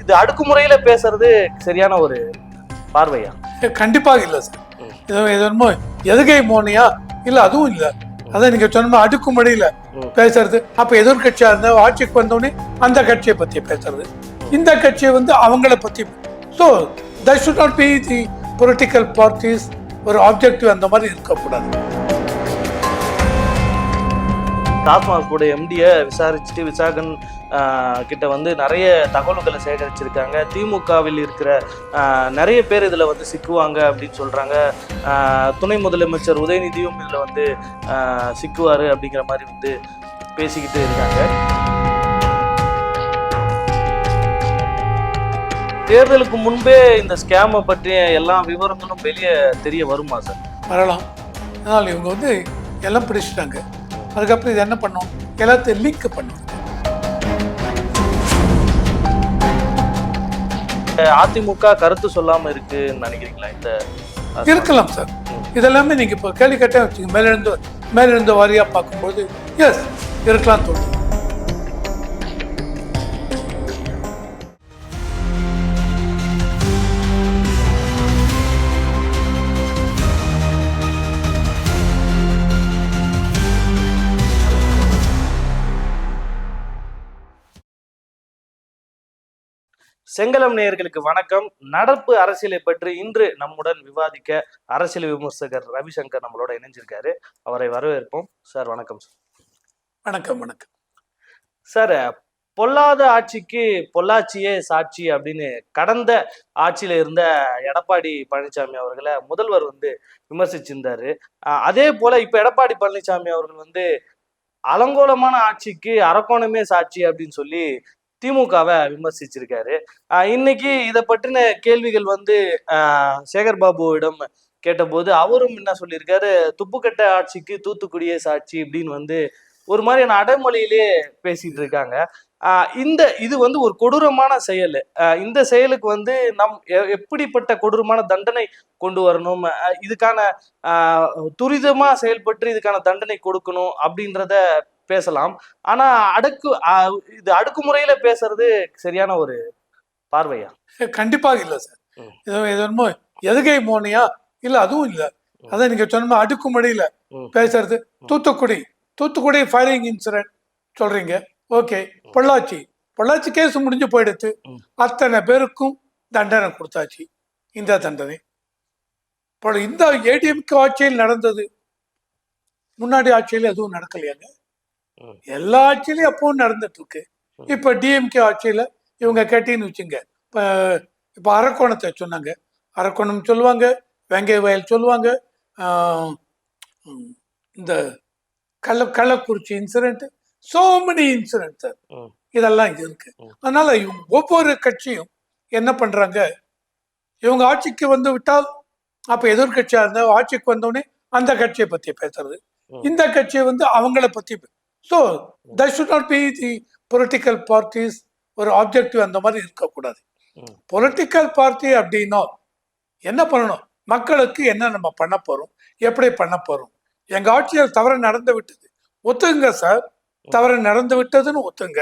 இது அடுக்குமுறையில பேசுறது சரியான ஒரு பார்வையா? கண்டிப்பாக இல்லை சார் ம். இது இது என்னமோ எதுகை மோனியா? இல்ல அதுவும் இல்ல. அதான் நீங்க சொன்ன அடுக்குமுறையில. பேசுறது. அப்ப எதிர்கட்சியா இருந்தா ஆட்சிக்கு வந்தோடனே அந்த கட்சியை பத்தி பேசுறது. இந்த கட்சியை வந்து அவங்கள பத்தி. So that not be the political parties ஒரு ஆப்ஜெக்டிவ் அந்த மாதிரி இருக்கக்கூடாது. டாஸ்மாக் கூட எம்டியை விசாரிச்சுட்டு விசாகன் கிட்ட வந்து நிறைய தகவல்களை சேகரிச்சிருக்காங்க. திமுகவில் இருக்கிற நிறைய பேர் இதில் வந்து சிக்குவாங்க அப்படின்னு சொல்கிறாங்க துணை முதலமைச்சர் உதயநிதியும் இதில் வந்து சிக்குவார் அப்படிங்கிற மாதிரி வந்து பேசிக்கிட்டு இருக்காங்க. தேர்தலுக்கு முன்பே இந்த ஸ்கேமை பற்றிய எல்லா விவரங்களும் வெளியே தெரிய வருமா சார் வரலாம். அதனால் இவங்க வந்து எல்லாம் பிடிச்சிட்டாங்க. அதுக்கப்புறம் இது என்ன பண்ணோம்? எல்லாத்தையும் லிங்க் பண்ணும் அதிமுக கருத்து சொல்லாம இருக்குன்னு நினைக்கிறீங்களா இந்த இருக்கலாம் சார். இதெல்லாமே நீங்க இப்போ கேள்வி கேட்டா வச்சுங்க மேலிருந்து மேலிருந்து வாரியா பார்க்கும்போது எஸ் இருக்கலாம் தோணும் செங்கலம் நேயர்களுக்கு வணக்கம். நடப்பு அரசியலை பற்றி இன்று நம்முடன் விவாதிக்க அரசியல் விமர்சகர் ரவிசங்கர் நம்மளோட இணைஞ்சிருக்காரு. அவரை வரவேற்போம். சார் வணக்கம் சார். வணக்கம் வணக்கம். சார் பொல்லாத ஆட்சிக்கு பொள்ளாச்சியே சாட்சி அப்படின்னு கடந்த ஆட்சியில இருந்த எடப்பாடி பழனிசாமி அவர்களை முதல்வர் வந்து விமர்சிச்சிருந்தாரு. அதே போல இப்ப எடப்பாடி பழனிசாமி அவர்கள் வந்து அலங்கோலமான ஆட்சிக்கு அரக்கோணமே சாட்சி அப்படின்னு சொல்லி திமுகவை விமர்சிச்சிருக்காரு. இன்னைக்கு இதை பற்றின கேள்விகள் வந்து சேகர் பாபுவிடம் கேட்டபோது அவரும் என்ன சொல்லியிருக்காரு? துப்புக்கட்ட ஆட்சிக்கு தூத்துக்குடியே சாட்சி அப்படின்னு வந்து ஒரு மாதிரியான அடைமொழியிலே பேசிட்டு இருக்காங்க. இந்த இது வந்து ஒரு கொடூரமான செயல். இந்த செயலுக்கு வந்து நம் எ- எப்படிப்பட்ட கொடூரமான தண்டனை கொண்டு வரணும்? இதுக்கான துரிதமாக செயல்பட்டு இதுக்கான தண்டனை கொடுக்கணும் அப்படின்றத பேசலாம். ஆனா அடுக்கு இது அடுக்குமுறையில பேசுறது சரியான ஒரு பார்வையா? கண்டிப்பாக இல்லை சார். இது இது என்னமோ எதுகை மோனியா? இல்ல அதுவும் இல்ல. அதான் நீங்க சொன்ன அடுக்குமுறையில. பேசுறது. தூத்துக்குடி தூத்துக்குடி ஃபயரிங் இன்சிடென்ட் சொல்றீங்க. ஓகே. பொள்ளாச்சி. பொள்ளாச்சி கேஸ் முடிஞ்சு போயிடுத்து. அத்தனை பேருக்கும் தண்டனை கொடுத்தாச்சு. இந்த தண்டனை. இப்போ இந்த ஏடிஎம்கே ஆட்சியில் நடந்தது. முன்னாடி ஆட்சியில் எதுவும் நடக்கலையாங்க. எல்லா ஆட்சியிலையும் அப்பவும் நடந்துட்டு இருக்கு. இப்ப டிஎம்கே ஆட்சியில இவங்க கேட்டீங்கன்னு வச்சுங்க இப்போ இப்போ அரக்கோணத்தை சொன்னாங்க அரக்கோணம் சொல்லுவாங்க வெங்கை வயல் சொல்லுவாங்க இந்த கள்ள Kallakurichi incident so many incident. இதெல்லாம் இங்க இருக்கு. அதனால ஒவ்வொரு கட்சியும் என்ன பண்றாங்க இவங்க ஆட்சிக்கு வந்து விட்டால் அப்ப எதிர்கட்சியா இருந்தா ஆட்சிக்கு வந்தோடனே அந்த கட்சியை பத்தி பேசுறது. இந்த கட்சியை வந்து அவங்கள பத்தி so that should not be the political parties ஒரு ஆப்ஜெக்டிவ் அந்த மாதிரி இருக்கக்கூடாது. பொலிட்டிக்கல் பார்ட்டி அப்படின்னா என்ன பண்ணணும்? மக்களுக்கு என்ன நம்ம பண்ண போறோம்? எப்படி பண்ண போறோம்? எங்க ஆட்சியில் தவறு நடந்து விட்டது. ஒத்துங்க சார் தவறு நடந்து விட்டதுன்னு ஒத்துங்க.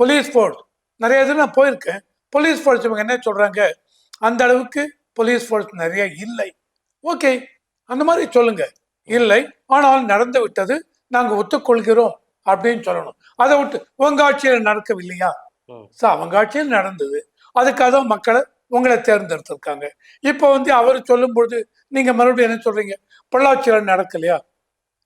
போலீஸ் ஃபோர்ஸ் நிறைய இது நான் போயிருக்கேன். போலீஸ் ஃபோர்ஸ் இவங்க என்ன சொல்றாங்க? அந்த அளவுக்கு போலீஸ் ஃபோர்ஸ் நிறைய இல்லை. ஓகே அந்த மாதிரி சொல்லுங்க. இல்லை. ஆனால் நடந்து விட்டது நாங்க ஒத்துக்கொள்கிறோம் அப்படின்னு சொல்லணும். அதை விட்டு உங்க ஆட்சியில் நடக்கவில்லையா. சார் அவங்க ஆட்சியில் நடந்தது. அதுக்காக தான் மக்களை உங்களை தேர்ந்தெடுத்திருக்காங்க. இப்போ வந்து அவர் சொல்லும் பொழுது நீங்க மறுபடியும் என்ன சொல்றீங்க? பொள்ளாச்சியில் நடக்கலையா?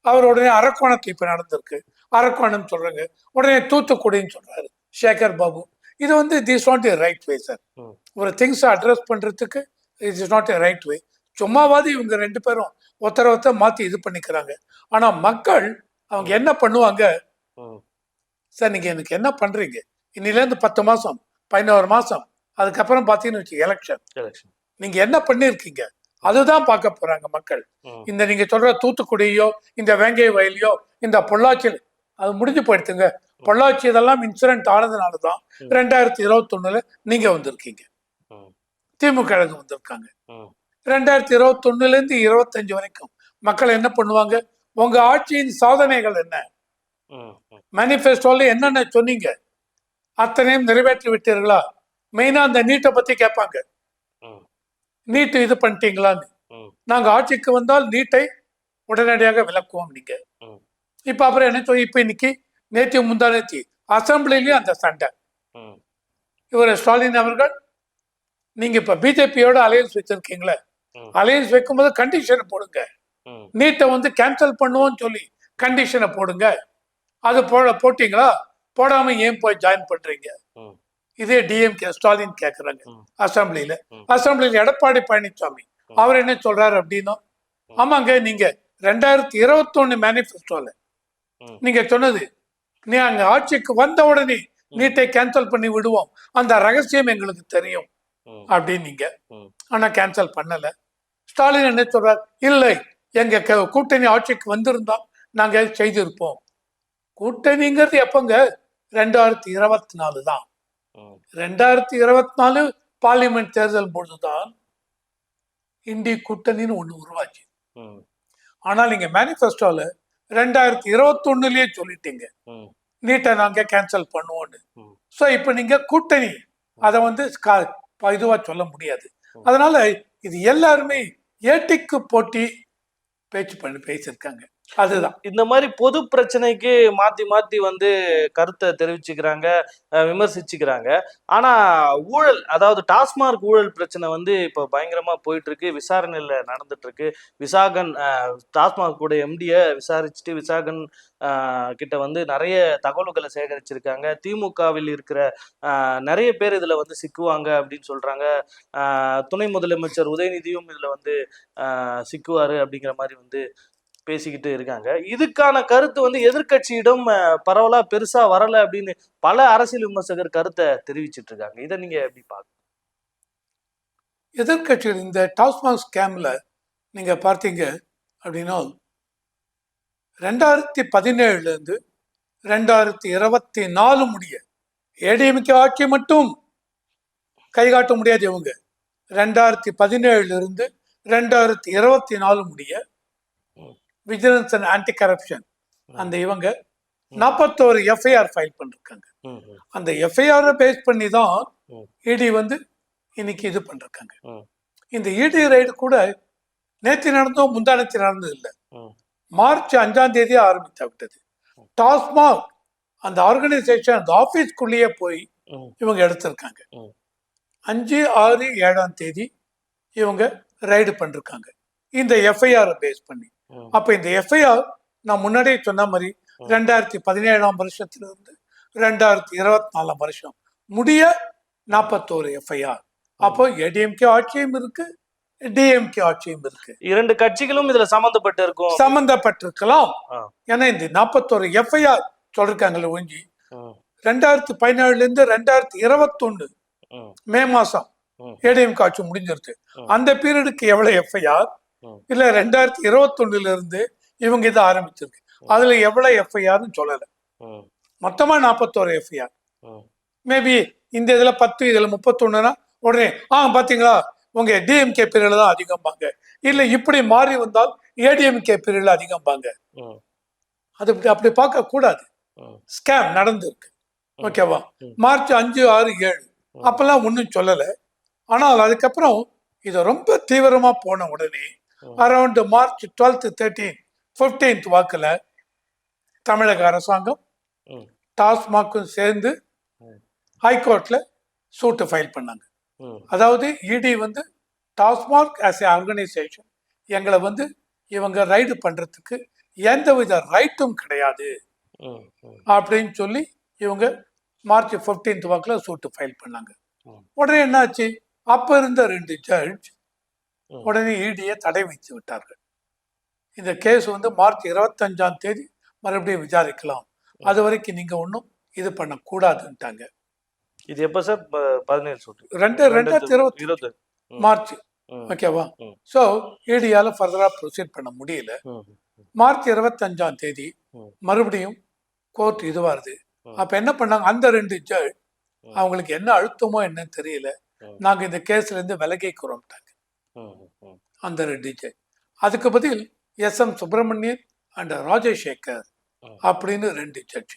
அவர் உடனே அரக்கோணத்தில் இப்ப நடந்திருக்கு. அரக்கோணம் சொல்றாங்க. உடனே தூத்துக்குடின்னு சொல்றாரு சேகர் பாபு. இது வந்து this not a right way sir. ஒரு திங்ஸ் அட்ரஸ் பண்றதுக்கு it is not a right way சும்மாவாது இவங்க ரெண்டு பேரும் ஒருத்தர ஒருத்தர் மாத்தி இது பண்ணிக்கிறாங்க. ஆனா மக்கள் அவங்க என்ன பண்ணுவாங்க. சார் நீங்க எனக்கு என்ன பண்றீங்க இன்னிலேருந்து பத்து மாசம் பதினோரு மாசம் அதுக்கப்புறம் பார்த்தீங்கன்னு வச்சு எலெக்ஷன். நீங்க என்ன பண்ணிருக்கீங்க அதுதான் பார்க்க போறாங்க மக்கள். இந்த நீங்க சொல்ற தூத்துக்குடியோ இந்த வேங்கை வயலையோ இந்த பொள்ளாச்சி அது முடிஞ்சு போயிடுத்துங்க பொள்ளாச்சி இதெல்லாம் இன்சிடென்ட் ஆனதுனால தான். ரெண்டாயிரத்தி இருபத்தொன்னுல நீங்க வந்திருக்கீங்க. திமுக வந்திருக்காங்க. ரெண்டாயிரத்தி இருபத்தொன்னுல இருந்து இருபத்தஞ்சு வரைக்கும் மக்கள் என்ன பண்ணுவாங்க உங்க ஆட்சியின் சாதனைகள் என்ன. மேனிஃபெஸ்டோல என்னென்ன சொன்னீங்க அத்தனையும் நிறைவேற்றி விட்டீர்களா மெயினா அந்த நீட்டை பத்தி கேட்பாங்க ம். நீட் இது பண்ணிட்டீங்களான்னு. நாங்க ஆட்சிக்கு வந்தால் நீட்டை உடனடியாக விளக்குவோம் நீங்க. இப்ப அப்புறம் என்ன சொல்லி இப்ப இன்னைக்கு நேற்று முந்தா நேற்று அசம்பிளிலயும் அந்த சண்டை. இவர் ஸ்டாலின் அவர்கள் நீங்க இப்ப பிஜேபியோட அலையன்ஸ் வச்சிருக்கீங்களே. அலையன்ஸ் வைக்கும்போது கண்டிஷன் போடுங்க. நீட்டை வந்து கேன்சல் பண்ணுவோம்னு சொல்லி கண்டிஷனை போடுங்க. அது போட போட்டீங்களா? போடாம ஏன் போய் ஜாயின் பண்றீங்க. இதே டிஎம்கே ஸ்டாலின் கேக்குறாங்க ம். அசம்பிளில. எடப்பாடி பழனிசாமி. அவர் என்ன சொல்றாரு அப்படின்னா ஆமாங்க நீங்க ரெண்டாயிரத்தி இருபத்தொன்னு மேனிஃபெஸ்டோல. நீங்க சொன்னது. நீ அங்க ஆட்சிக்கு வந்த உடனே நீட்டை கேன்சல் பண்ணி விடுவோம். அந்த ரகசியம் எங்களுக்கு தெரியும் ம். அப்படின்னீங்க ம். ஆனா கேன்சல் பண்ணல. ஸ்டாலின் என்ன சொல்றார்? இல்லை. எங்க க- கூட்டணி ஆட்சிக்கு வந்திருந்தா நாங்க செய்திருப்போம் கூட்டணிங்கிறது எப்பங்க ரெண்டாயிரத்தி இருபத்தி நாலு தான். ரெண்டாயிரத்தி இருபத்தி நாலு பார்லிமெண்ட் தேர்தல் பொழுதுதான் இந்திய கூட்டணின்னு ஒண்ணு உருவாச்சு ம். ஆனா நீங்க மேனிஃபெஸ்டோல ரெண்டாயிரத்தி இருபத்தொன்னுலயே சொல்லிட்டீங்க. நீட்டை நாங்க கேன்சல் பண்ணுவோம்னு ம். ஸோ இப்போ நீங்க கூட்டணி அதை வந்து ஸ்கா- ப- இதுவா சொல்ல முடியாது. அதனால இது எல்லாருமே ஏட்டிக்கு போட்டி பேச்சு பண்ணி பேசியிருக்காங்க. அதுதான். இந்த மாதிரி பொது பிரச்சனைக்கு மாத்தி மாத்தி வந்து கருத்தை தெரிவிச்சுக்கிறாங்க அஹ் விமர்சிச்சுக்கிறாங்க. ஆனா ஊழல் அதாவது டாஸ்மார்க் ஊழல் பிரச்சனை வந்து இப்போ பயங்கரமா போயிட்டு இருக்கு விசாரணையில நடந்துட்டு இருக்கு விசாகன் அஹ், டாஸ்மாக் கூட எம்டிய விசாரிச்சுட்டு விசாகன் கிட்ட வந்து நிறைய தகவல்களை சேகரிச்சிருக்காங்க. திமுகவில் இருக்கிற நிறைய பேர் இதுல வந்து சிக்குவாங்க அப்படின்னு சொல்றாங்க. துணை முதலமைச்சர் உதயநிதியும் இதுல வந்து சிக்குவாரு அப்படிங்கிற மாதிரி வந்து பேசிக்கிட்டு இருக்காங்க. இதுக்கான கருத்து வந்து எதிர்க்கட்சியிடம் அஹ், பரவலா பெருசா வரல அப்படின்னு பல அரசியல் விமர்சகர் கருத்தை தெரிவிச்சிட்டு இருக்காங்க. இதை நீங்க எப்படி பாக்க எதிர்க்கட்சிகள் இந்த டாஸ்மாக் ஸ்கேம்ல நீங்க பார்த்தீங்க அப்படின்னா ரெண்டாயிரத்தி பதினேழுல இருந்து ரெண்டாயிரத்தி இருபத்தி நாலு முடிய ஏடிஎம்கே ஆட்சி மட்டும் கை காட்ட முடியாது இவங்க. ரெண்டாயிரத்தி பதினேழுல இருந்து ரெண்டாயிரத்தி இருபத்தி நாலு முடிய. விஜிலன்ஸ் அண்ட் ஆன்டி கரப்ஷன் அந்த இவங்க நாற்பத்தோரு எஃப்ஐஆர் ஃபைல் பண்ணிருக்காங்க. அந்த எஃப்ஐஆரை பேஸ் பண்ணி தான். இடி வந்து இன்னைக்கு இது பண்ணிருக்காங்க. இந்த இடி ரைடு கூட நேற்று நடந்தோம் முந்தானத்து நடந்தது இல்லை. மார்ச் அஞ்சாம் தேதி ஆரம்பித்து விட்டது. டாஸ்மாக் அந்த ஆர்கனைசேஷன் அந்த ஆபீஸ்க்குள்ளேயே போய் இவங்க எடுத்திருக்காங்க. அஞ்சு ஆறு ஏழாம் தேதி இவங்க ரைடு பண்ணிருக்காங்க. இந்த எஃப்ஐஆர் பேஸ் பண்ணி. அப்ப இந்த எஃப்ஐஆர் நான் முன்னாடியே சொன்ன மாதிரி ரெண்டாயிரத்தி பதினேழாம் வருஷத்துல இருந்து ரெண்டாயிரத்தி இருபத்தி நாலாம் வருஷம் முடிய நாற்பத்தோரு எஃப்ஐஆர் அப்போ ஏடிஎம்கே ஆட்சியும் இருக்கு டிஎம்கே ஆட்சியும் இருக்கு. இரண்டு கட்சிகளும் இதுல சம்பந்தப்பட்டு இருக்கும். சம்பந்தப்பட்டிருக்கலாம். ஏன்னா இந்த நாற்பத்தோரு எஃப்ஐஆர் சொல்லிருக்காங்கல்ல ஒஞ்சி ரெண்டாயிரத்தி பதினேழுல இருந்து ரெண்டாயிரத்தி இருபத்தொன்னு ம், மாசம். ஏடிஎம்கே ஆட்சி முடிஞ்சிருச்சு. ம். அந்த பீரியடுக்கு எவ்வளவு எஃப்ஐஆர். இல்ல ரெண்டாயிரத்தி இருபத்தொன்னுல இருந்து இவங்க இதை ஆரம்பிச்சிருக்கு. அதுல எவ்வளவு எஃப்ஐஆர்னு சொல்லல. மொத்தமா நாற்பத்தோரு எஃப்ஐஆர். மேபி இந்த இதுல பத்து இதுல முப்பத்தொன்னுனா உடனே ஆ பாத்தீங்களா? உங்க டிஎம்கே பீரியட்ல தான் அதிகம்பாங்க. இல்ல இப்படி மாறி வந்தால் ஏடிஎம்கே பீரியட்ல அதிகம்பாங்க. அது அப்படி- பார்க்க கூடாது. ஸ்கேம் நடந்திருக்கு. ஓகேவா. மார்ச் அஞ்சு ஆறு ஏழு. அப்பெல்லாம் ஒன்றும் சொல்லலை. ஆனால் அதுக்கப்புறம் இது ரொம்ப தீவிரமா போன உடனே ம். Around March twelfth thirteen fifteenth வாக்குல தமிழக அரசாங்கம். டாஸ்மாக்கும் சேர்ந்து ம். ஹைகோர்ட்ல சூட்டு ஃபைல் பண்ணாங்க அதாவது இடி வந்து டாஸ்மாக் ஆஸ் ஏ ஆர்கனைசேஷன் எங்களை வந்து இவங்க ரைடு பண்றதுக்கு எந்தவித ரைட்டும் கிடையாது. அப்படின்னு சொல்லி இவங்க மார்ச் 15th வாக்கில் சூட்டு ஃபைல் பண்ணாங்க. உடனே என்னாச்சு அப்ப இருந்த ரெண்டு ஜட்ஜ். உடனே இடியை தடை வைத்து விட்டார்கள். இந்த கேஸ் வந்து மார்ச் இருபத்தஞ்சாம் தேதி மறுபடியும் விசாரிக்கலாம். அது வரைக்கும் நீங்க ஒன்றும் இது பண்ணக்கூடாதுன்ட்டாங்க. இது எப்ப சார்? பதினேழு சொல்றீங்க ரெண்டு ரெண்டாயிரத்தி இருபத்தி இருபது. மார்ச். ஓகேவா. ஸோ இடியால ஃபர்தரா ப்ரொசீட் பண்ண முடியல. மார்ச் இருபத்தஞ்சாம் தேதி. மறுபடியும் கோர்ட் இது வருது. அப்ப என்ன பண்ணாங்க? அந்த ரெண்டு ஜட்ஜ். அவங்களுக்கு என்ன அழுத்தமோ என்னன்னு தெரியல. நாங்க இந்த கேஸ்ல இருந்து விலகிக்கிறோம்ட்டாங்க. அந்த ஜட்ஜ் அதுக்கு பதில் S M Subramanian and Rajasekar. அப்படின்னு ரெண்டு ஜட்ஜ்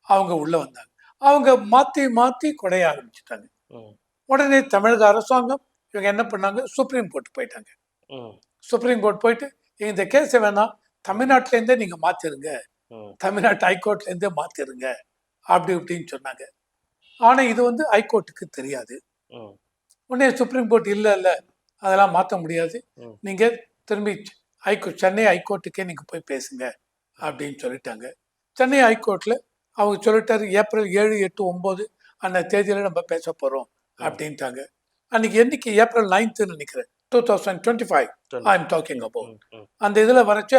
அவங்க உள்ள வந்தாங்க. அவங்க மாத்தி மாத்தி கொடைய ஆரம்பிச்சிட்டாங்க. உடனே தமிழக அரசாங்கம் இவங்க என்ன பண்ணாங்க? சுப்ரீம் கோர்ட் போயிட்டாங்க. சுப்ரீம் கோர்ட் போயிட்டு இந்த கேஸை வேணாம். தமிழ்நாட்டிலேருந்தே நீங்க மாத்திருங்க. ம், தமிழ்நாட்டு ஹைகோர்ட்லேருந்தே மாத்திருங்க. அப்படி இப்படின்னு சொன்னாங்க. ஆனா இது வந்து ஹைகோர்ட்டுக்கு தெரியாது. உடனே சுப்ரீம் கோர்ட் இல்லை இல்லை அதெல்லாம் மாற்ற முடியாது. நீங்க திரும்பி ஹைகோர்ட் சென்னை ஹைகோர்ட்டுக்கே நீங்க போய் பேசுங்க அப்படின்னு சொல்லிட்டாங்க சென்னை ஹைகோர்ட்ல அவங்க சொல்லிட்டாரு ஏப்ரல் ஏழு எட்டு ஒன்பது அந்த தேதியில நம்ம பேச போறோம் அப்படின்ட்டாங்க அன்னைக்கு என்னைக்கு ஏப்ரல் நைன்த்துன்னு நினைக்கிறேன் டூ தௌசண்ட் டுவெண்ட்டி ஃபைவ் சொல்லு. ஐ எம் டாக்கிங் அபவுட் அந்த இதில் வரைச்ச.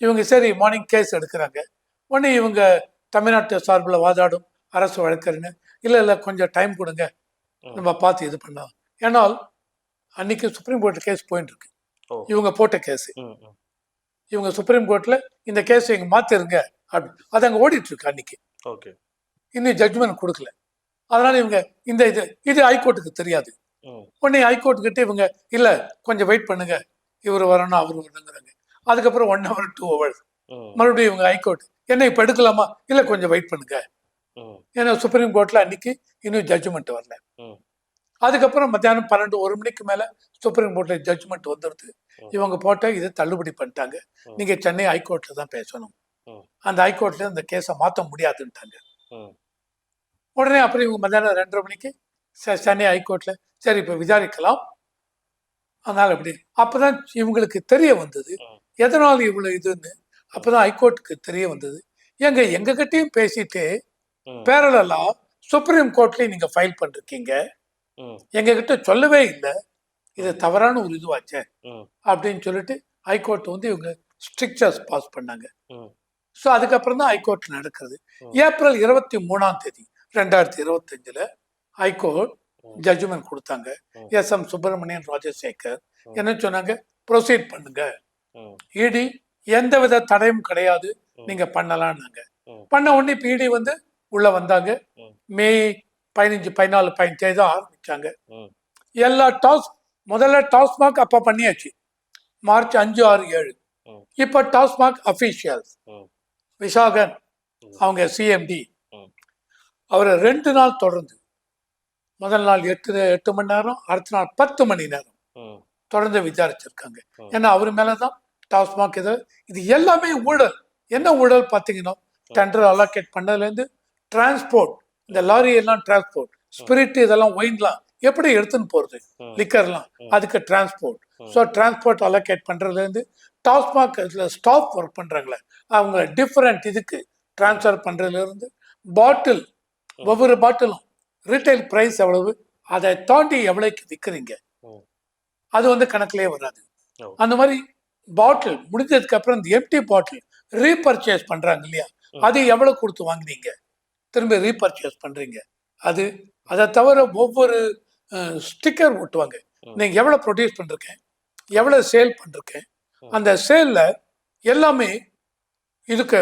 இவங்க சரி மார்னிங் கேஸ் எடுக்கிறாங்க உடனே இவங்க தமிழ்நாட்டு சார்பில் வாதாடும் அரசு வழக்கறிஞர் இல்லை இல்லை கொஞ்சம் டைம் கொடுங்க. நம்ம பார்த்து இது பண்ணலாம் ஏன்னால் அன்னைக்கு சுப்ரீம் கோர்ட் கேஸ் போயிட்டு இருக்கு. இவங்க போட்ட கேஸ். இவங்க சுப்ரீம் கோர்ட்ல இந்த கேஸ் இங்க மாத்திருங்க அப்படி. அது அங்கே ஓடிட்டு இருக்கு அன்னைக்கு. ஓகே. இன்னும் ஜட்ஜ்மெண்ட் கொடுக்கல. அதனால இவங்க இந்த இது இது ஹைகோர்ட்டுக்கு தெரியாது. உடனே ஹைகோர்ட் கிட்ட இவங்க இல்ல கொஞ்சம் வெயிட் பண்ணுங்க. இவர் வரணும் அவர் வரணுங்கிறாங்க. அதுக்கப்புறம் ஒன் ஹவர் டூ ஹவர்ஸ் மறுபடியும் இவங்க ஹைகோர்ட் என்ன இப்ப எடுக்கலாமா? இல்ல கொஞ்சம் வெயிட் பண்ணுங்க. ஏன்னா சுப்ரீம் கோர்ட்ல அன்னைக்கு இன்னும் ஜட்ஜ்மெண்ட் வரல. அதுக்கப்புறம் மத்தியானம் பன்னெண்டு ஒரு மணிக்கு மேல சுப்ரீம் கோர்ட்ல ஜட்ஜ்மெண்ட் வந்துடுது. இவங்க போட்ட இதை தள்ளுபடி பண்ணிட்டாங்க. நீங்க சென்னை ஹைகோர்ட்ல தான் பேசணும். அந்த ஹைகோர்ட்ல அந்த கேஸை மாத்த முடியாதுன்ட்டாங்க. உடனே அப்புறம் இவங்க மத்தியானம் ரெண்டரை மணிக்கு சென்னை ஹைகோர்ட்ல சரி இப்ப விசாரிக்கலாம் அதனால அப்படி அப்பதான் இவங்களுக்கு தெரிய வந்தது. எதனால இவ்வளவு இதுன்னு அப்பதான் ஹைகோர்ட்டுக்கு தெரிய வந்தது எங்க எங்க கிட்டயும் பேசிட்டு ம். பேரலா சுப்ரீம் கோர்ட்லயும் நீங்க ஃபைல் பண்ணிருக்கீங்க ம், எங்க கிட்ட சொல்லவே இல்லை இது தவறான ஒரு இதுவாச்சே. அப்படின்னு சொல்லிட்டு ஹைகோர்ட் வந்து இவங்க ஸ்ட்ரிக்சர்ஸ் பாஸ் பண்ணாங்க. ஸோ அதுக்கப்புறம் தான் ஹைகோர்ட் நடக்கிறது. ஏப்ரல் இருபத்தி மூணாம் தேதி ரெண்டாயிரத்தி இருபத்தஞ்சுல ஹைகோர்ட். ஜட்ஜ்மெண்ட் கொடுத்தாங்க. S M Subramanian Rajasekar. என்ன சொன்னாங்க ப்ரொசீட் பண்ணுங்க. இடி எந்தவித தடையும் கிடையாது. நீங்க பண்ணலாம்னாங்க. பண்ண உடனே இப்போ இடி வந்து உள்ள வந்தாங்க ம். பதினஞ்சு பதினாலு பதினஞ்சு தான் ஆரம்பிச்சாங்க ம். எல்லா டாஸ் முதல்ல டாஸ்மாக் அப்ப பண்ணியாச்சு மார்ச் அஞ்சு ஆறு ஏழு. இப்ப டாஸ்மாக். விஷாகன் ம். அவங்க சிஎம்டி. அவரை ரெண்டு நாள் தொடர்ந்து முதல் நாள் எட்டு எட்டு மணி நேரம் அடுத்த நாள் பத்து மணி நேரம் தொடர்ந்து விசாரிச்சிருக்காங்க. ஏன்னா அவர் மேலதான் டாஸ்மாக் இது இது எல்லாமே ஊழல் என்ன ஊழல் பார்த்தீங்கன்னா டெண்டர் அலோகேட் பண்ணதுலேருந்து டிரான்ஸ்போர்ட் இந்த லாரி எல்லாம் டிரான்ஸ்போர்ட் ஸ்பிரிட் இதெல்லாம் ஒயின்லாம் எப்படி எடுத்துன்னு போறது? ம். லிக்கர்லாம். அதுக்கு டிரான்ஸ்போர்ட். ஸோ டிரான்ஸ்போர்ட் அலோகேட் பண்றதுலேருந்து டாஸ்மாக் ஸ்டாப் ஒர்க் பண்றாங்களே. அவங்க டிஃப்ரெண்ட் இதுக்கு ட்ரான்ஸ்ஃபர் பண்றதுலேருந்து பாட்டில் ஒவ்வொரு பாட்டிலும் ரீட்டைல் பிரைஸ் எவ்வளவு அதை தாண்டி எவ்வளவுக்கு விற்கிறீங்க. அது வந்து கணக்கிலே வராது. அந்த மாதிரி பாட்டில் முடிஞ்சதுக்கு அப்புறம் இந்த எம்டி பாட்டில் ரீபர்ச்சேஸ் பண்றாங்க இல்லையா. அது எவ்வளவு கொடுத்து வாங்குனீங்க? திரும்ப ரீபர்ச்சேஸ் பண்றீங்க. அது அதை தவிர ஒவ்வொரு ஸ்டிக்கர் ஒட்டுவாங்க. ம். நீங்க எவ்வளவு ப்ரொடியூஸ் பண்ணிருக்கேன் எவ்வளவு சேல் பண்ணிருக்கேன். அந்த சேல்ல எல்லாமே இதுக்கு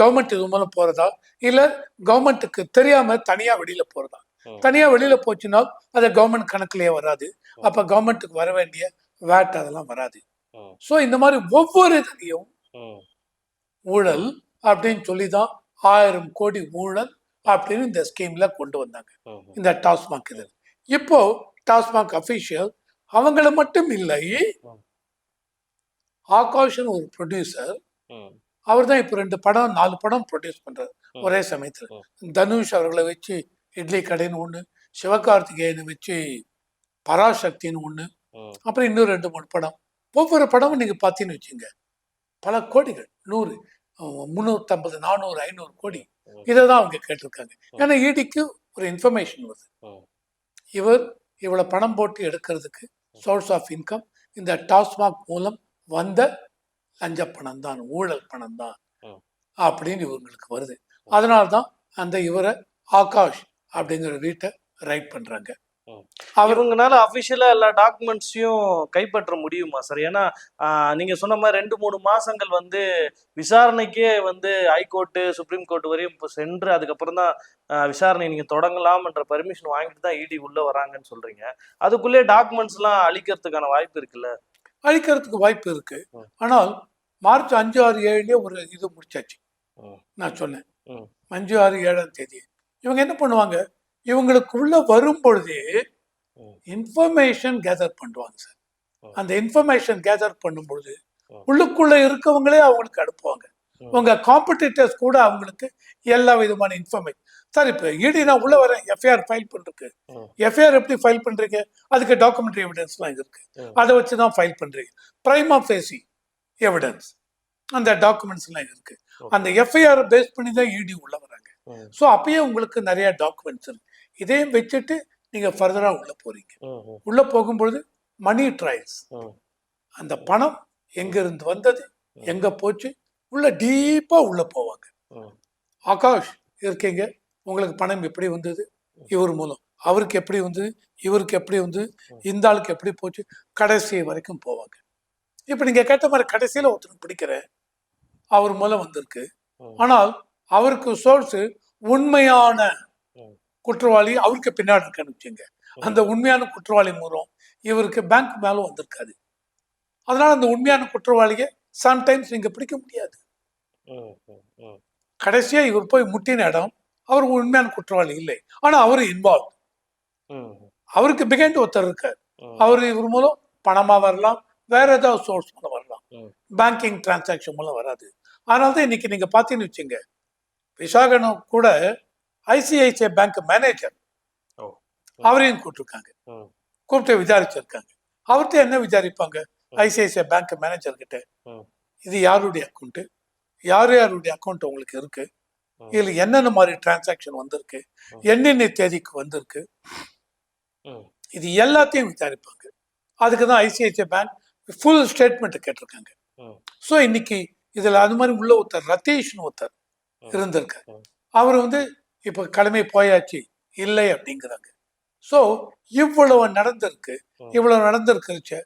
கவர்மெண்ட் இது மூலம் போறதா? இல்ல கவர்மெண்ட்டுக்கு தெரியாம தனியா வெளியில போறதா? ம். தனியா வெளியில போச்சுன்னா அது கவர்மெண்ட் கணக்குலயே வராது. அப்ப கவர்மெண்ட்டுக்கு வர வேண்டிய வேட் அதெல்லாம் வராது. ஸோ இந்த மாதிரி ஒவ்வொரு இதுலையும் ஊழல் அப்படின்னு சொல்லி தான் ஆயிரம் கோடி ஊழல் அப்படின்னு இந்த ஸ்கீம்ல கொண்டு வந்தாங்க. இந்த டாஸ்மாக் இது இப்போ டாஸ்மாக் அபிஷியல் அவங்கள மட்டும் இல்லை. ஆகாஷ்னு ஒரு ப்ரொடியூசர் அவர் தான் இப்போ ரெண்டு படம் நாலு படம் ப்ரொடியூஸ் பண்றாரு. ஒரே சமயத்துல தனுஷ் அவர்களை வச்சு இட்லி கடைன்னு ஒண்ணு சிவகார்த்திகேயனை வச்சு பராசக்தின்னு ஒண்ணு. அப்புறம் இன்னும் ரெண்டு மூணு படம் ஒவ்வொரு படமும் நீங்க பார்த்தீங்கன்னு வச்சுங்க பல கோடிகள் நூறு முந்நூற்றம்பது நானூறு ஐநூறு கோடி. இதை தான் அவங்க கேட்டிருக்காங்க. ஏன்னா ஈடிக்கு ஒரு இன்ஃபர்மேஷன் வருது. இவர் இவ்வளவு பணம் போட்டு எடுக்கிறதுக்கு சோர்ஸ் ஆஃப் இன்கம் இந்த டாஸ்மாக் மூலம் வந்த லஞ்ச பணம் தான் ஊழல் பணம் தான். அப்படின்னு இவங்களுக்கு வருது. அதனால தான் அந்த இவரை ஆகாஷ் அப்படிங்கிற வீட்டை ரைட் பண்றாங்க. இவங்கனால அபிஷியலா எல்லா டாக்குமெண்ட்ஸையும் கைப்பற்ற முடியுமா சார் ஏன்னா நீங்க சொன்ன மாதிரி ரெண்டு மூணு மாசங்கள் வந்து விசாரணைக்கே வந்து ஹைகோர்ட்டு சுப்ரீம் கோர்ட் வரையும் சென்று அதுக்கப்புறம் தான் விசாரணை நீங்க தொடங்கலாம்ன்ற பர்மிஷன் வாங்கிட்டு தான் இடி உள்ள வராங்கன்னு சொல்றீங்க. அதுக்குள்ளே டாக்குமெண்ட்ஸ் எல்லாம் அழிக்கிறதுக்கான வாய்ப்பு இருக்குல்ல? அழிக்கிறதுக்கு வாய்ப்பு இருக்கு. ஆனால் மார்ச் அஞ்சு ஆறு ஏழுலயே ஒரு இது முடிச்சாச்சு. நான் சொன்னேன். அஞ்சு ஆறு ஏழாம் தேதி. இவங்க என்ன பண்ணுவாங்க? இவங்களுக்கு உள்ள வரும் பொழுதே. இன்ஃபர்மேஷன் கேதர் பண்ணுவாங்க சார். அந்த இன்ஃபர்மேஷன் கேதர் பண்ணும்பொழுது ம். உள்ளுக்குள்ள இருக்கவங்களே அவங்களுக்கு அனுப்புவாங்க. உங்க காம்படிட்டர்ஸ் கூட அவங்களுக்கு எல்லா விதமான இன்ஃபர்மேஷன் சார் இப்போ இடி நான் உள்ள வரேன் எஃப்ஐஆர் ஃபைல் பண்றதுக்கு. எஃப்ஐஆர் எப்படி ஃபைல் பண்றீங்க அதுக்கு டாக்குமெண்ட்ரி எவிடன்ஸ்லாம் இருக்கு. அதை வச்சு தான் ஃபைல் பண்றீங்க பிரைமா ஃபேசி எவிடன்ஸ் அந்த டாக்குமெண்ட்ஸ்லாம் இருக்கு அந்த எஃப்ஐஆர் பேஸ் பண்ணி தான் இடி உள்ள வராங்க. ஸோ அப்பயே உங்களுக்கு நிறைய டாக்குமெண்ட்ஸ் இருக்கு இதையும் வச்சுட்டு நீங்க ஃபர்தரா உள்ள ம், உள்ள போகும்பொழுது மணி ட்ரையல்ஸ். அந்த பணம் எங்க இருந்து வந்தது எங்க போச்சு உள்ள டீப்பா உள்ள போவாங்க. ஆகாஷ் இருக்கீங்க. உங்களுக்கு பணம் எப்படி வந்தது? இவர் மூலம். அவருக்கு எப்படி வந்தது? இவருக்கு எப்படி வந்தது இந்த ஆளுக்கு எப்படி போச்சு? கடைசி வரைக்கும் போவாங்க. இப்போ நீங்க கேட்ட மாதிரி கடைசியில ஒருத்தர் பிடிக்கிறேன் அவர் மூலம் வந்திருக்கு. ஆனால் அவருக்கு சோர்ஸ் உண்மையான. குற்றவாளி அவருக்கு பின்னாடி இருக்கான்னு வச்சுங்க அந்த உண்மையான குற்றவாளி மூலம் இவருக்கு பேங்க் மேலும் வந்திருக்காது. அதனால அந்த உண்மையான குற்றவாளியை சம்டைம்ஸ் நீங்க பிடிக்க முடியாது. கடைசியா இவர் போய் முட்டின இடம் அவர் உண்மையான குற்றவாளி இல்லை. ஆனா அவர் இன்வால்வ் அவருக்கு பிகைண்ட் ஒருத்தர் இருக்கார். அவர் இவர் மூலம் பணமா வரலாம் வேற ஏதாவது சோர்ஸ் மூலம் வரலாம். பேங்கிங் டிரான்சாக்ஷன் மூலம் வராது. அதனால தான் இன்னைக்கு நீங்க பாத்தீங்கன்னு வச்சுங்க விசாகனும் கூட ஐசிஐசிஐ பேங்க் மேனேஜர். அவரையும் கூப்பிட்டுருக்காங்க. கூப்பிட்டு விசாரிச்சிருக்காங்க அவர்கிட்ட என்ன விசாரிப்பாங்க ஐசிஐசிஐ பேங்க் மேனேஜர் கிட்ட. இது யாருடைய அக்கௌண்ட் யார் யாருடைய அக்கௌண்ட் உங்களுக்கு இருக்கு. இதுல என்னென்ன மாதிரி டிரான்சாக்ஷன் வந்திருக்கு. என்னென்ன தேதிக்கு வந்திருக்கு. இது எல்லாத்தையும் விசாரிப்பாங்க அதுக்கு தான் ஐசிஐசிஐ பேங்க் ஃபுல் ஸ்டேட்மெண்ட் கேட்டிருக்காங்க. ஸோ இன்னைக்கு இதுல அது மாதிரி உள்ள ஒருத்தர் ரதீஷ்னு ஒருத்தர். இருந்திருக்கார். அவர் வந்து இப்போ கடமை போயாச்சு இல்லை அப்படிங்கிறாங்க ஸோ இவ்வளவு நடந்திருக்கு. இவ்வளவு நடந்திருக்குச்சு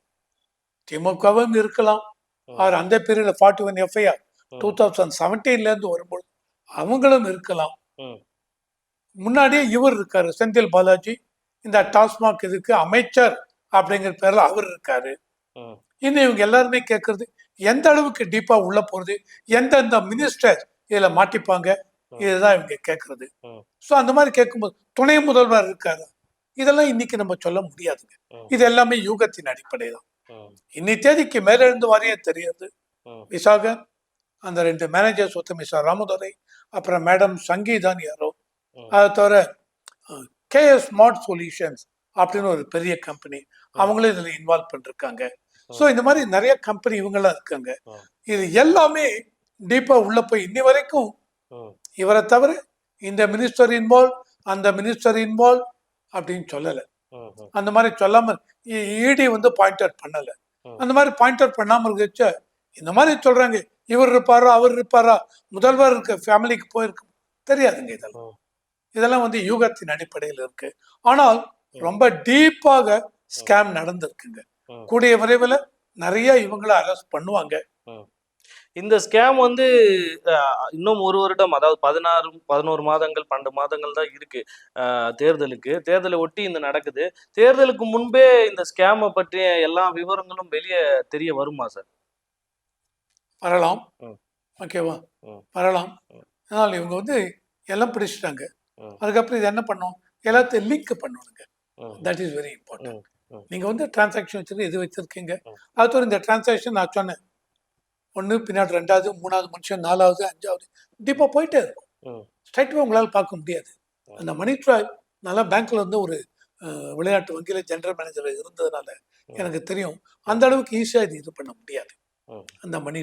திமுகவும் இருக்கலாம். அவர் அந்த பீரியட்ல forty one FIR. Two thousand செவன்டீன்ல இருந்து வரும்போது அவங்களும் இருக்கலாம். முன்னாடியே இவர் இருக்காரு செந்தில் பாலாஜி இந்த டாஸ்மாக் இதுக்கு அமைச்சர் அப்படிங்கிற பேர்ல அவர் இருக்காரு. இன்னும் இவங்க எல்லாருமே கேட்கறது எந்த அளவுக்கு டீப்பா உள்ள போறது எந்தெந்த மினிஸ்டர் இதுல மாட்டிப்பாங்க. இதுதான் இவங்க கேட்கறது. ஸோ அந்த மாதிரி கேட்கும்போது துணை முதல்வர் இருக்காரு இதெல்லாம் இன்னைக்கு நம்ம சொல்ல முடியாதுங்க. இது எல்லாமே யூகத்தின் அடிப்படை தான். இன்னி தேதிக்கு மேலிருந்து வரைய தெரியுது ம். விசாகன் அந்த ரெண்டு மேனேஜர்ஸ் ஒருத்தர் மிஸ்டர் ராமதுரை அப்புறம் மேடம் சங்கீதான் யாரோ. அதை தவிர கேஎஸ் ஸ்மார்ட் சொல்யூஷன்ஸ் அப்படின்னு ஒரு பெரிய கம்பெனி அவங்களும் இதுல இன்வால்வ் பண்ணிருக்காங்க ஸோ இந்த மாதிரி நிறைய கம்பெனி இவங்கெல்லாம் இருக்காங்க. இது எல்லாமே டீப்பா உள்ள போய் இன்னி வரைக்கும். இவரை தவிர இந்த மினிஸ்டர் இன்வால்வ் அந்த மினிஸ்டர் இன்வால்வ் அப்படின்னு சொல்லலை. அந்த மாதிரி சொல்லாம இடி வந்து பாயிண்ட் அவுட் பண்ணல. அந்த மாதிரி பாயிண்ட் அவுட் பண்ணாம இருந்துச்ச? இந்த மாதிரி சொல்றாங்க. இவர் இருப்பாரா? அவர் இருப்பாரா? முதல்வர் இருக்க ஃபேமிலிக்கு போயிருக்கு. தெரியாதுங்க இதெல்லாம். இதெல்லாம் வந்து யூகத்தின் அடிப்படையில் இருக்கு. ஆனால் ரொம்ப டீப்பாக ஸ்கேம் நடந்திருக்குங்க. கூடிய விரைவில் நிறைய இவங்கள அரெஸ்ட் பண்ணுவாங்க. இந்த ஸ்கேம் வந்து இன்னும் ஒரு வருடம் அதாவது பதினாறு பதினோரு மாதங்கள் பன்னெண்டு மாதங்கள் தான் இருக்கு தேர்தலுக்கு தேர்தலை ஒட்டி இந்த நடக்குது தேர்தலுக்கு முன்பே இந்த ஸ்கேமை பற்றிய எல்லா விவரங்களும் வெளியே தெரிய வருமா சார் வரலாம். ஓகேவா. வரலாம். அதனால் இவங்க வந்து எல்லாம் பிடிச்சிட்டாங்க. அதுக்கப்புறம் இது என்ன பண்ணோம் எல்லாத்தையும் லிங்க் பண்ணணுங்க. That is very important. நீங்க வந்து டிரான்சாக்ஷன் வச்சிருக்க இது வச்சிருக்கீங்க. அது இந்த டிரான்சாக்ஷன் நான் சொன்னேன் ஒன்று பின்னாடி ரெண்டாவது மூணாவது மனுஷன் நாலாவது அஞ்சாவது. டீப்பாக போயிட்டே இருக்கும். ஸ்ட்ரைட்டாக உங்களால் பார்க்க முடியாது. அந்த மணி ட்ராயல் நல்லா பேங்க்ல வந்து ஒரு விளையாட்டு வங்கியில ஜெனரல் மேனேஜர் இருந்ததுனால. எனக்கு தெரியும் அந்த அளவுக்கு ஈஸியாக இது இது பண்ண முடியாது. அந்த மணி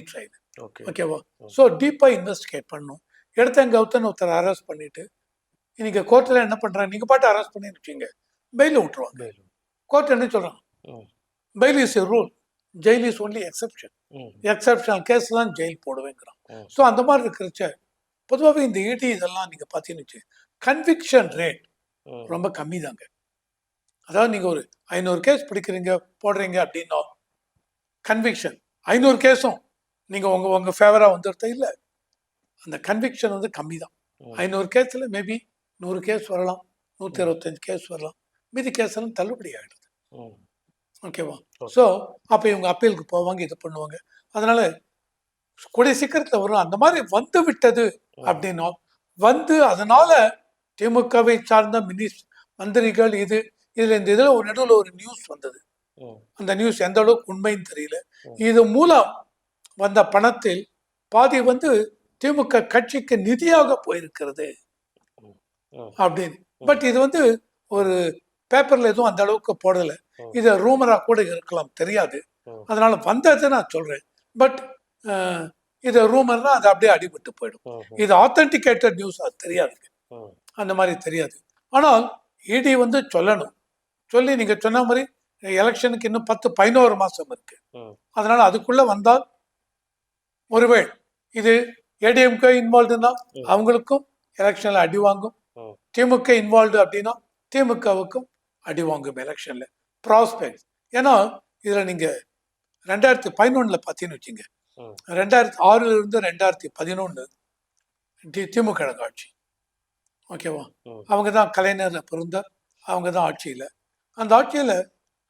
ஓகே. ஓகேவா. ஸோ டீப்பாக இன்வெஸ்டிகேட் பண்ணணும். எடுத்த கௌத்தன் ஒருத்தர் அரெஸ்ட் பண்ணிட்டு இன்னைக்கு கோர்ட்டில் என்ன பண்றாங்க? நீங்க பாட்டு அரெஸ்ட் பண்ணி வச்சீங்க பெயில விட்டுருவாங்க. கோர்ட் என்ன சொல்றாங்க? ம். Bail is rule jail is only exception. Exceptional case தான் ஜெயில் போடுவேங்கிறான். ஸோ அந்த மாதிரி இருக்கிறச்ச பொதுவாகவே இந்த இடி இதெல்லாம் நீங்க பார்த்தீங்கன்னு கன்விக்ஷன் ரேட். ரொம்ப கம்மி தாங்க அதாவது நீங்க ஒரு ஐநூறு கேஸ் பிடிக்கிறீங்க போடுறீங்க அப்படின்னா கன்விக்ஷன் ஐநூறு கேஸும் நீங்க உங்க உங்க ஃபேவரா வந்துடுறது இல்லை. அந்த கன்விக்ஷன் வந்து கம்மி தான். ஐநூறு கேஸில் மேபி நூறு கேஸ் வரலாம். நூற்றி அறுபத்தஞ்சு கேஸ் வரலாம். மீதி கேஸ் எல்லாம் தள்ளுபடி ஆகிடுது. ஓகேவா. ஸோ அப்போ இவங்க அப்பீலுக்கு போவாங்க இது பண்ணுவாங்க அதனால கூடிய சீக்கிரத்தில் வரும் அந்த மாதிரி வந்து விட்டது. அப்படின்னா வந்து அதனால திமுகவை சார்ந்த மினிஸ் மந்திரிகள் இது இதுல இந்த இதுல ஒரு நடுவில் ஒரு நியூஸ் வந்தது அந்த நியூஸ் எந்த அளவுக்கு உண்மைன்னு தெரியல. இது மூலம் வந்த பணத்தில் பாதி வந்து திமுக கட்சிக்கு நிதியாக போயிருக்கிறது. அப்படின்னு பட் இது வந்து ஒரு பேப்பர்ல எதுவும் அந்த அளவுக்கு போடல. இது ரூமரா கூட இருக்கலாம் தெரியாது. அதனால வந்ததை நான் சொல்றேன். பட் இது ரூமர்னா அது அப்படியே அடிபட்டு போயிடும். இது ஆத்தென்டிகேட்டட் நியூஸ் அது தெரியாது. அந்த மாதிரி தெரியாது. ஆனால் இடி வந்து சொல்லணும். சொல்லி நீங்க சொன்ன மாதிரி எலெக்ஷனுக்கு இன்னும் பத்து பதினோரு மாசம் இருக்கு. அதனால அதுக்குள்ள வந்தால் ஒருவேளை இது ஏடிஎம்கே இன்வால்வ்டுனா. அவங்களுக்கும் எலெக்ஷன்ல அடி வாங்கும். திமுக இன்வால்வ்டு அப்படின்னா திமுகவுக்கும் அடி வாங்கும் எலெக்ஷன்ல. ப்ராஸ்பெக்ட் ஏன்னா இதுல நீங்க ரெண்டாயிரத்தி பதினொன்னுல பார்த்தீங்கன்னு வச்சுங்க. ரெண்டாயிரத்தி ஆறுல இருந்து ரெண்டாயிரத்தி பதினொன்னு தி- திமுக ஆட்சி. ஓகேவா. அவங்க தான் கலைஞர்ல பிறந்தார் அவங்க தான் ஆட்சியில. அந்த ஆட்சியில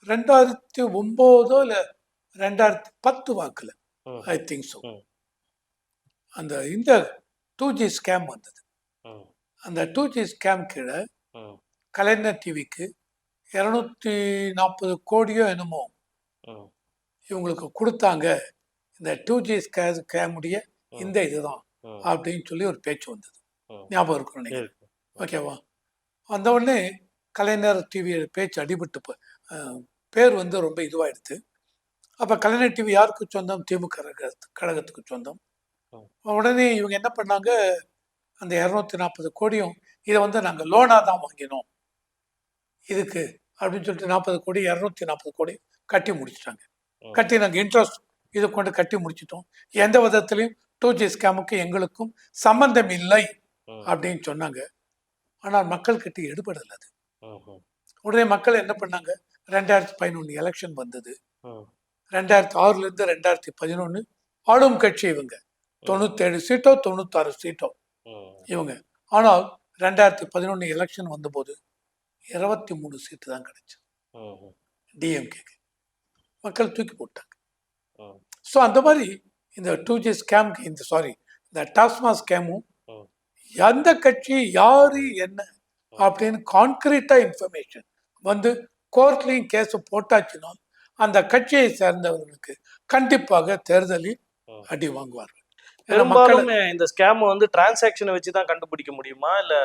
ரெண்டாயிரத்தி ஒன்பதோ இல்ல ரெண்டாயிரத்தி பத்து வாக்குல ஐ திங்க் ஸோ. அந்த இந்த டூ ஜி ஸ்கேம் வந்தது. அந்த டூ ஜி ஸ்கேம் கீழே கலைஞர் டிவிக்கு இரநூத்தி நாற்பது கோடியோ என்னமோ இவங்களுக்கு கொடுத்தாங்க. இந்த டூ ஜி ஸ்கேமுடைய இந்த இதுதான். அப்படின்னு சொல்லி ஒரு பேச்சு வந்தது. ஞாபகம் இருக்கும் நினைக்கிறேன். ஓகேவா? அந்த உடனே கலைஞர் டிவி பேச்சு அடிபட்டு பேர் வந்து ரொம்ப இதுவாயிடுது அப்போ கலைஞர் டிவி யாருக்கு சொந்தம்? திமுக கழகத்து- கழகத்துக்கு சொந்தம். உடனே இவங்க என்ன பண்ணாங்க? அந்த இரநூத்தி நாற்பது கோடியும் இதை வந்து நாங்கள் லோனாக தான் வாங்கினோம். இதுக்கு அப்படின்னு சொல்லிட்டு நாற்பது கோடி இரநூத்தி நாற்பது கோடி கட்டி முடிச்சிட்டாங்க. கட்டி நாங்கள் இன்ட்ரெஸ்ட் இது கொண்டு கட்டி முடிச்சிட்டோம். எந்த விதத்திலையும் டூ ஜி ஸ்கேமுக்கு எங்களுக்கும் சம்பந்தம் இல்லை அப்படின்னு சொன்னாங்க. ஆனால் மக்கள் கிட்ட எடுபடல அது. உடனே மக்கள் என்ன பண்ணாங்க? ரெண்டாயிரத்தி பதினொன்று எலெக்ஷன் வந்தது. ரெண்டாயிரத்தி ஆறுல இருந்து ரெண்டாயிரத்தி பதினொன்று ஆளும் கட்சி இவங்க. தொண்ணூத்தேழு சீட்டோ தொண்ணூத்தாறு சீட்டோ இவங்க. ஆனால் ரெண்டாயிரத்தி பதினொன்று எலெக்ஷன் வந்தபோது இருபத்தி மூணு சீட்டு தான் கிடைச்சு ம், ம், டிஎம்கேக்கு மக்கள் தூக்கி போட்டாங்க. ஸோ அந்த மாதிரி இந்த டூ ஜி ஸ்கேம்க்கு இந்த சாரி இந்த டாஸ்மா ஸ்கேமும். எந்த கட்சி யாரு என்ன அப்படின்னு கான்கிரீட்டா இன்ஃபர்மேஷன் வந்து கோர்ட்லையும் கேஸ் போட்டாச்சுன்னா அந்த கட்சியை சேர்ந்தவர்களுக்கு கண்டிப்பாக தேர்தலில். அடி மக்கள் பெரும்பாலும் இந்த ஸ்கேம் வந்து டிரான்சாக்ஷனை வச்சு தான் கண்டுபிடிக்க முடியுமா? இல்ல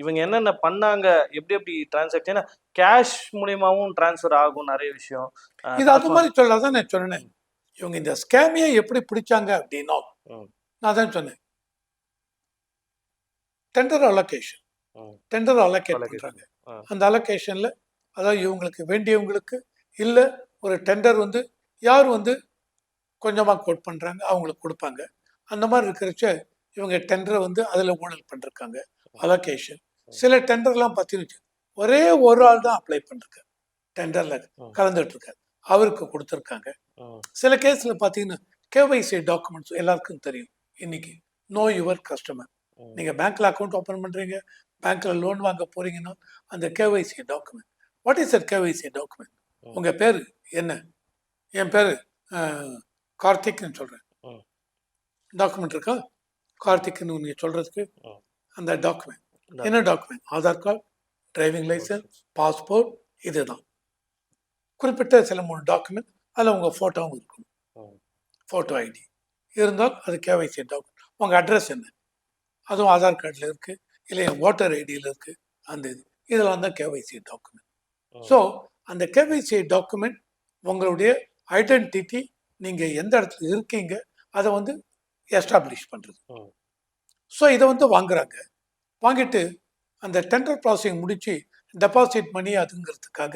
இவங்க என்னென்ன பண்ணாங்க? எப்படி எப்படி டிரான்சாக்ஷன் கேஷ் மூலியமாவும் டிரான்ஸ்ஃபர் ஆகும் நிறைய விஷயம். இது அது மாதிரி சொல்லாதான் நான் சொன்னேன். இவங்க இந்த ஸ்கேமையை எப்படி பிடிச்சாங்க அப்படின்னா. நான் தான் சொன்னேன். Tender allocation. Tender allocate. பண்றாங்க. அந்த அலோகேஷன்ல அதாவது இவங்களுக்கு வேண்டியவங்களுக்கு இல்ல ஒரு டெண்டர் வந்து யார் வந்து கொஞ்சமா கோட் பண்றாங்க? அவங்களுக்கு கொடுப்பாங்க. அந்த மாதிரி இருக்கிறச்ச இவங்க டெண்டரை வந்து அதுல ஊழல் பண்ணிருக்காங்க. அலோகேஷன் சில டெண்டர்லாம் பார்த்தீங்கன்னா ஒரே ஒரு ஆள் தான் அப்ளை பண்ணிருக்காரு. டெண்டர்ல ம். கலந்துட்டு இருக்காரு அவருக்கு கொடுத்துருக்காங்க. சில கேஸ்ல பார்த்தீங்கன்னா கேவைசி டாக்குமெண்ட்ஸ் எல்லாருக்கும் தெரியும். இன்னைக்கு நோ யுவர் கஸ்டமர் ம். நீங்க பேங்க்ல அக்கௌண்ட் ஓபன் பண்றீங்க பேங்க்ல லோன் வாங்க போறீங்கன்னா அந்த KYC document what is at KYC document ம். உங்க பேரு என்ன? என் பேரு கார்த்திக்னு சொல்றேன். ம். டாக்குமெண்ட் இருக்கா? கார்த்திக்னு நீங்க சொல்றதுக்கு. அந்த டாக்குமெண்ட் என்ன document Aadhaar card driving licence passport இதுதான். குறிப்பிட்ட சில மூணு டாக்குமெண்ட் அதில் உங்கள் ஃபோட்டோவும் இருக்கணும் ம். ஃபோட்டோ ஐடி இருந்தால் அது கேவைசி டாக்குமெண்ட் உங்கள் அட்ரஸ் என்ன? அதுவும் ஆதார் கார்டில் இருக்குது இல்லை ஓட்டர் ஐடியில் இருக்குது அந்த இது. இதெல்லாம் தான் கேவைசி டாக்குமெண்ட். ஸோ அந்த கேவைசி டாக்குமெண்ட் உங்களுடைய ஐடென்டிட்டி நீங்கள் எந்த இடத்துல இருக்கீங்க அதை வந்து எஸ்டாப்ளிஷ் பண்ணுறது. ஸோ இதை வந்து வாங்குறாங்க. வாங்கிட்டு அந்த டெண்டர் ப்ராசஸிங் முடிச்சு டெபாசிட் மணி அதுங்கிறதுக்காக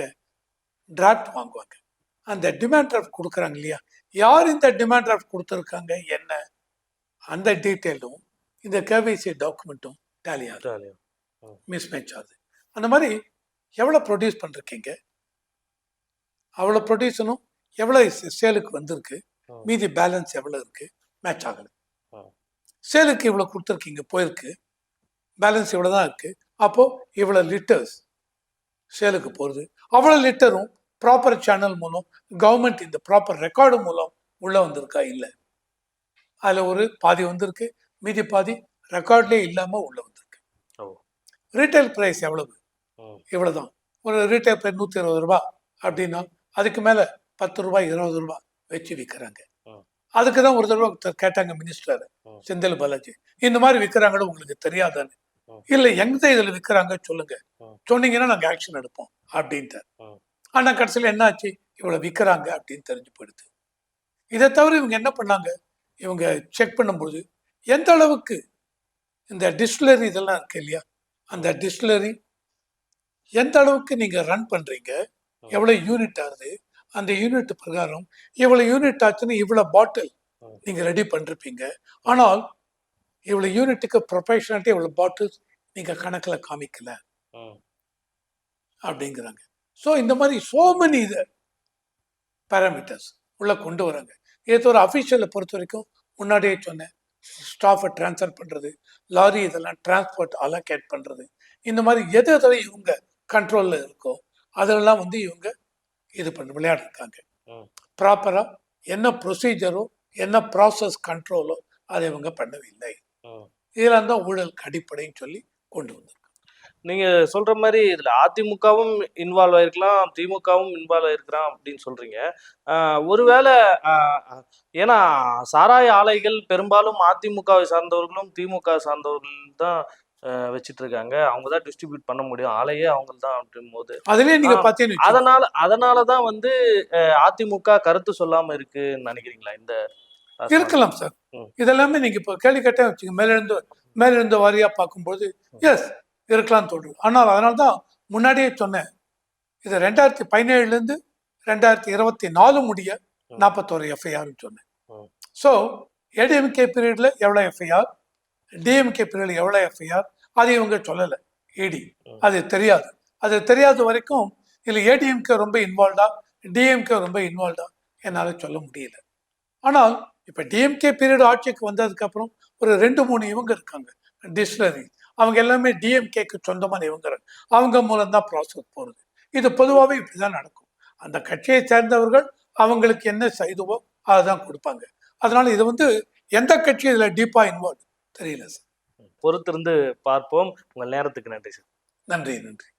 டிராஃப்ட் வாங்குவாங்க. அந்த டிமாண்ட் டிராஃப்ட் கொடுக்குறாங்க இல்லையா? யார் இந்த டிமாண்ட் டிராஃப்ட் கொடுத்துருக்காங்க? என்ன? அந்த டீட்டெயிலும் இந்த கேவைசி டாக்குமெண்ட்டும் டேலி ஆகுது. ஜாலியா. மிஸ் மேட்ச் ஆகுது. அந்த மாதிரி எவ்வளோ ப்ரொடியூஸ் பண்ணிருக்கீங்க? அவ்வளோ ப்ரொடியூஸனும் எவ்வளோ சேலுக்கு வந்திருக்கு. மீதி பேலன்ஸ் எவ்வளோ இருக்கு? மேட்ச் ஆகலை. சேலுக்கு இவ்வளோ கொடுத்துருக்கீங்க போயிருக்கு. பேலன்ஸ் இவ்வளோ தான் இருக்கு. அப்போ இவ்வளோ லிட்டர்ஸ் சேலுக்கு போகிறது அவ்வளோ லிட்டரும் ப்ராப்பர் சேனல் மூலம் கவர்மெண்ட் இந்த ப்ராப்பர் ரெக்கார்டு மூலம் உள்ளே வந்திருக்கா? இல்லை. அதில் ஒரு பாதி வந்திருக்கு. மீதி பாதி ரெக்கார்ட்லேயே இல்லாமல் உள்ளே வந்திருக்கு. ரீட்டைல் ப்ரைஸ் எவ்வளவு? ம். இவ்வளவுதான். ஒரு ரீட்டைல் பிரைஸ் நூற்றி இருபது ரூபா அப்படின்னா அதுக்கு மேலே பத்து ரூபாய் இருபது ரூபாய் வச்சு விற்கிறாங்க. அதுக்கு தான் ஒரு தடவை கேட்டாங்க மினிஸ்டர். செந்தில் பாலாஜி. இந்த மாதிரி விற்கிறாங்கன்னு உங்களுக்கு தெரியாதான்னு. இல்லை எங்க இதில் விற்கிறாங்க சொல்லுங்க. சொன்னீங்கன்னா நாங்கள் ஆக்ஷன் எடுப்போம் அப்படின்ட்டார். ம். ஆனால் கடைசியில் என்ன ஆச்சு இவ்வளோ விற்கிறாங்க அப்படின்னு தெரிஞ்சு போயிடுது. இதை தவிர இவங்க என்ன பண்ணாங்க? இவங்க செக் பண்ணும்போது எந்த அளவுக்கு இந்த டிஸ்டிலரி இதெல்லாம் இருக்கு இல்லையா? அந்த டிஸ்டிலரி எந்த அளவுக்கு நீங்க ரன் பண்றீங்க? எவ்வளவு யூனிட் ஆகுது? அந்த யூனிட் பிரகாரம் இவ்வளவு யூனிட் ஆச்சுன்னு இவ்வளவு பாட்டில் ம். நீங்க ரெடி பண்ணிருப்பீங்க. ஆனால் இவ்வளவு யூனிட்டுக்கு ப்ரொஃபஷனாலிட்டி இவ்வளவு பாட்டில்ஸ் நீங்க கணக்குல காமிக்கல. அப்படிங்கிறாங்க. ஸோ இந்த மாதிரி சோ many இது பேராமீட்டர்ஸ் உள்ள கொண்டு வராங்க. இது ஒரு அஃபிஷியலை பொறுத்த வரைக்கும் முன்னாடியே சொன்னேன். ஸ்டாஃபை ட்ரான்ஸ்ஃபர் பண்ணுறது லாரி இதெல்லாம் டிரான்ஸ்போர்ட் அலோகேட் பண்ணுறது இந்த மாதிரி எது எதில் இவங்க கண்ட்ரோலில் இருக்கோ அதெல்லாம் வந்து இவங்க இது பண்ண விளையாடிருக்காங்க. ப்ராப்பராக என்ன ப்ரொசீஜரோ என்ன ப்ராசஸ் கண்ட்ரோலோ அதை இவங்க பண்ணவில்லை. இதெல்லாம் தான் ஊழலுக்கு அடிப்படைன்னு சொல்லி கொண்டு வந்திருக்காங்க நீங்க சொல்ற மாதிரி இதுல அதிமுகவும் இன்வால்வ் ஆயிருக்கலாம் திமுகவும் இன்வால்வ் ஆயிருக்கலாம் அப்படின்னு சொல்றீங்க ஆஹ் ஒருவேளை ஏன்னா சாராய ஆலைகள் பெரும்பாலும் அதிமுகவை சார்ந்தவர்களும் திமுக சார்ந்தவர்கள் தான் வச்சிட்டு இருக்காங்க அவங்க தான் டிஸ்ட்ரிபியூட் பண்ண முடியும் ஆலையே அவங்க தான் போது பார்த்தீங்கன்னு வச்சுக்கோங்க. அதனால அதனாலதான் வந்து அதிமுக கருத்து சொல்லாம இருக்குன்னு நினைக்கிறீங்களா இந்த? இருக்கலாம் சார். இதெல்லாமே நீங்க இப்போ கேள்வி கேட்டே வச்சுங்க மேலிருந்து மேலிருந்து வாரியா பார்க்கும்போது எஸ் இருக்கலாம் தோன்றும் ஆனால் அதனால தான் முன்னாடியே சொன்னேன் இது ரெண்டாயிரத்தி பதினேழுலேருந்து ரெண்டாயிரத்தி இருபத்தி நாலு முடிய. நாற்பத்தோரு எஃப்ஐஆர்னு சொன்னேன். ஸோ ஏடிஎம்கே பீரியடில் எவ்வளோ எஃப்ஐஆர் டிஎம்கே பீரியடில் எவ்வளோ எஃப்ஐஆர் அது இவங்க சொல்லலை. இடி அது தெரியாது. அது தெரியாத வரைக்கும் இதில் ஏடிஎம்கே ரொம்ப இன்வால்வ்டா டிஎம்கே ரொம்ப இன்வால்வ்டா என்னால் சொல்ல முடியல. ஆனால் இப்போ டிஎம்கே பீரியட் ஆட்சிக்கு வந்ததுக்கப்புறம் ஒரு ரெண்டு மூணு இவங்க இருக்காங்க. டிஸ்டிலரி அவங்க எல்லாமே டிஎம்கேக்கு சொந்தமான இவங்க. அவங்க மூலம் தான் ப்ராசஸ் போகிறது இது பொதுவாகவே இப்படி தான் நடக்கும். அந்த கட்சியை சேர்ந்தவர்கள் அவங்களுக்கு என்ன செய்துவோ அதை தான் கொடுப்பாங்க. அதனால் இது வந்து எந்த கட்சி இதில் டீப்பாக இன்வால்வ் தெரியல சார். பொறுத்திருந்து பார்ப்போம். உங்கள் நேரத்துக்கு நன்றி சார். நன்றி நன்றி.